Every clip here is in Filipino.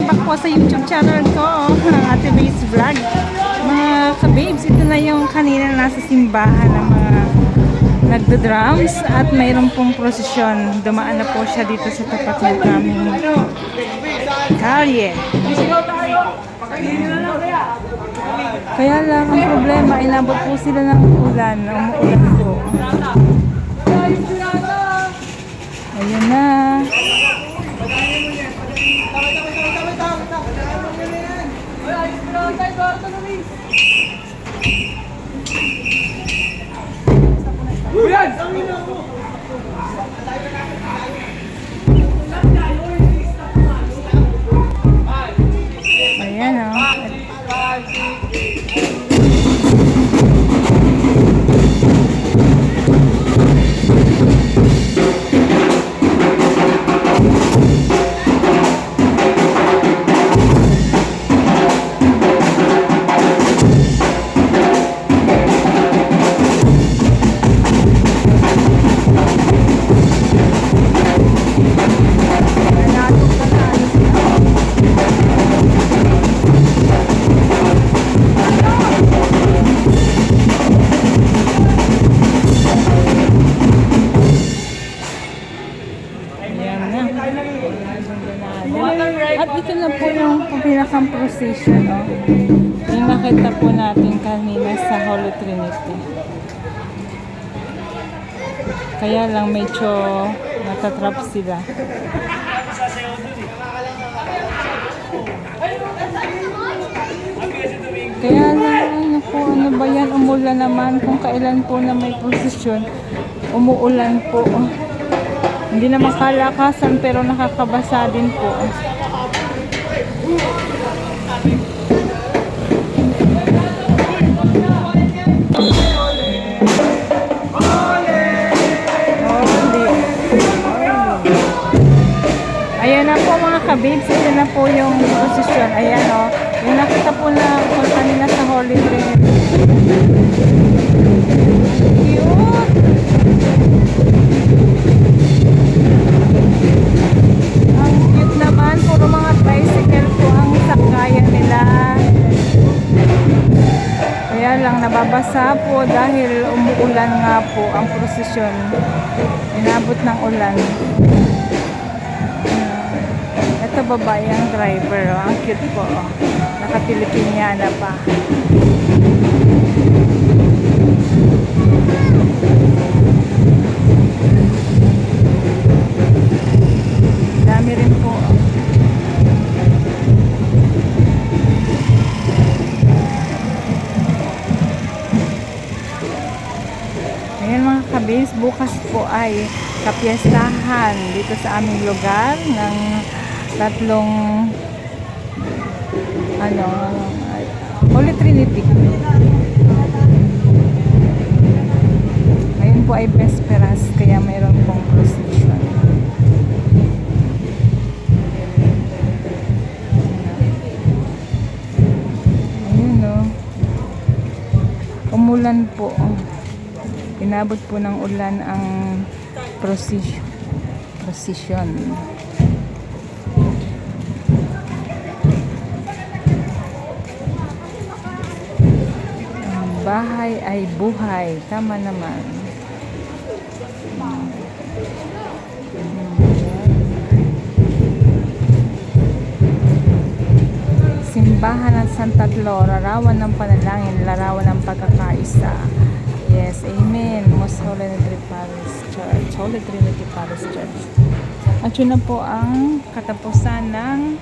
back po sa YouTube channel ko, ang Ate Base Vlog. Mga ka-babes, ito na yung kanina nasa simbahan ng mga nagdo-drums at mayroon pong prosesyon. Dumaan na po siya dito sa tapat ng aming kalye. Kaya lang ang problema, inabot po sila ng ulan. Umuulan po. Ayun na. Ayan Na. At ito na po yung pinakang procession. Oh. Yung nakita po natin kanina sa Holy Trinity. Kaya lang medyo natatrap sila. Kaya lang, naku, ano ba yan? Umulan naman. Kung kailan po na may prosesyon, umuulan po. Hindi naman kalakasan pero nakakabasa din po. Ayan na po mga kabibs, ito na po yung posisyon. Ayan o. Yung nakita po na kung kanina sa Holy Trinity. Cute! Lang nababasa po dahil umuulan nga po ang prosesyon. Inabot ng ulan. Ah, Ito babae ang driver. Oh. Ang cute po. Oh. Naka-Pilipiniana pa. Bukas po ay kapiestahan dito sa aming lugar ng tatlong ano, Holy Trinity. Ngayon po ay Vesperas, kaya mayroon pong procession. Ayun no. Umulan po. Inabot po ng ulan ang procession. Procession. Ang bahay ay buhay. Tama naman. Simbahan ng Santa Clara, larawan ng panalangin, larawan ng pagkakaisa. Yes, Amen. Most Holy Trinity Parish Church, Holy Trinity Parish Church. At yun na po ang katapusan ng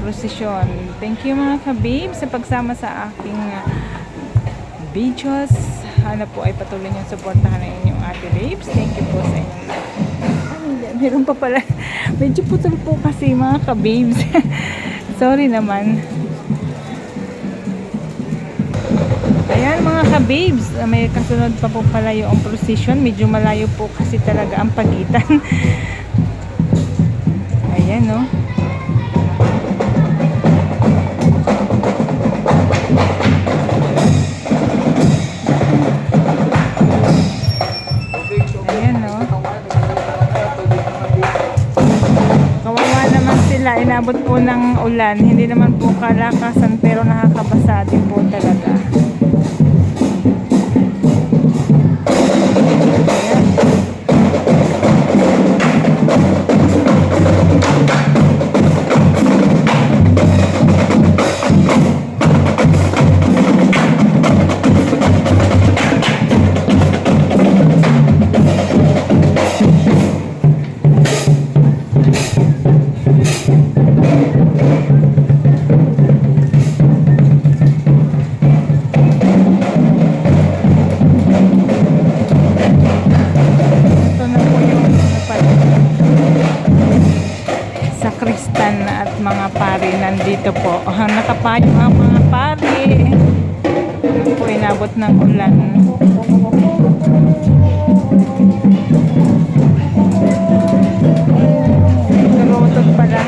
prosesyon. Thank you mga kabib sa pagsama sa aking uh, videos. Sana po ay patuloy niyong suportahan ng inyong ate babes. Thank you po sa inyong. Ay. Meron pa pala. Medyo putol po kasi mga kababes. Sorry naman. Ayan mga ka-babes, may kasunod pa po pala yung procession. Medyo malayo po kasi talaga ang pagitan. Ayan no. Ayan no. Kawawa naman sila. Ina inabot po ng ulan. Hindi naman po kalakasan pero nakakabasa din po talaga. Nakapayo ang mga. Ano po inabot ng ulan. Narotog pala.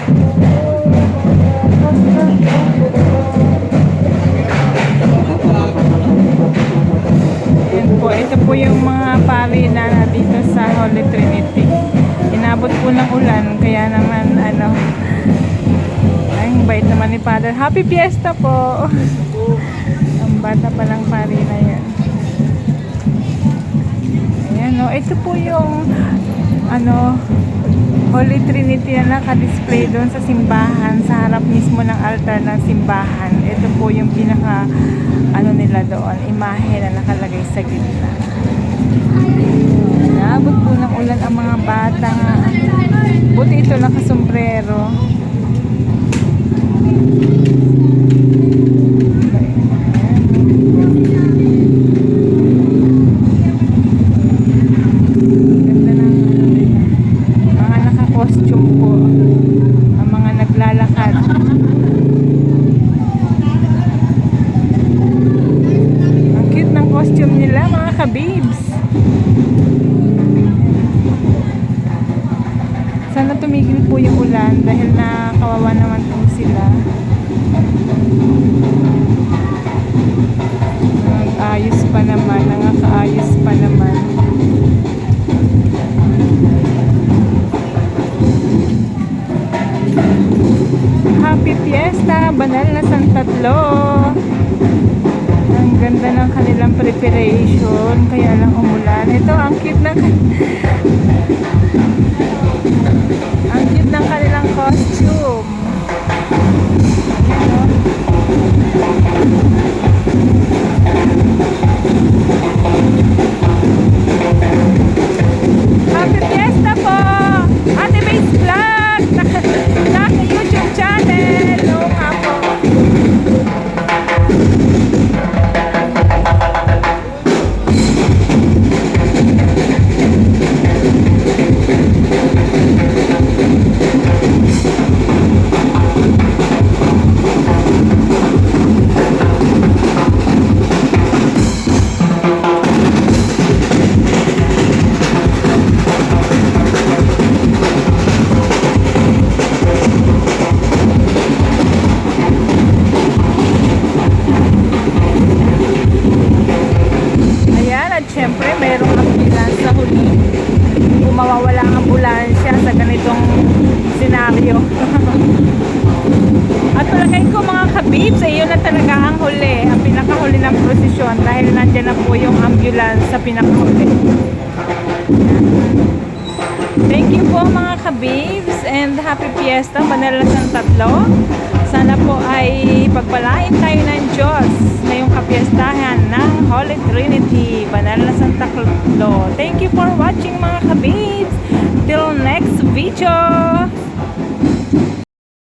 Yan po, ito po yung mga pari na dito sa Holy Trinity. Inabot po ng ulan, kaya naman ano, bait naman ni Father. Happy Fiesta po! ang bata pa lang pari na yan. Ayan, no, ito po yung ano, Holy Trinity na naka-display doon sa simbahan, sa harap mismo ng altar ng simbahan. Ito po yung pinaka, ano nila doon, imahe na nakalagay sa gitna. Nabot po ng ulan ang mga bata nga. Buti ito nakasombrero. Ganda ng ano nila. Mga naka-costume po. Ang mga naglalakad. Ang cute ng costume nila, mga kabibs. Banal na San Tatlo. Ang ganda ng kanilang preparation, kaya lang umulan. Ito, ang cute ng ang ambulansya sa ganitong senaryo. at palagay ko mga kabibs, ay yun na talaga ang huli, ang pinakahuli ng prosesyon dahil nandyan na po yung ambulance sa pinakahuli. Thank you po mga kabibs and happy fiesta, Banal na San Tatlo. Sana po ay pagpalain tayo ng Diyos ngayong kapiestahan ng Holy Trinity, Banal na Santa Tatlo. Thank you for watching mga kabibs. till next video.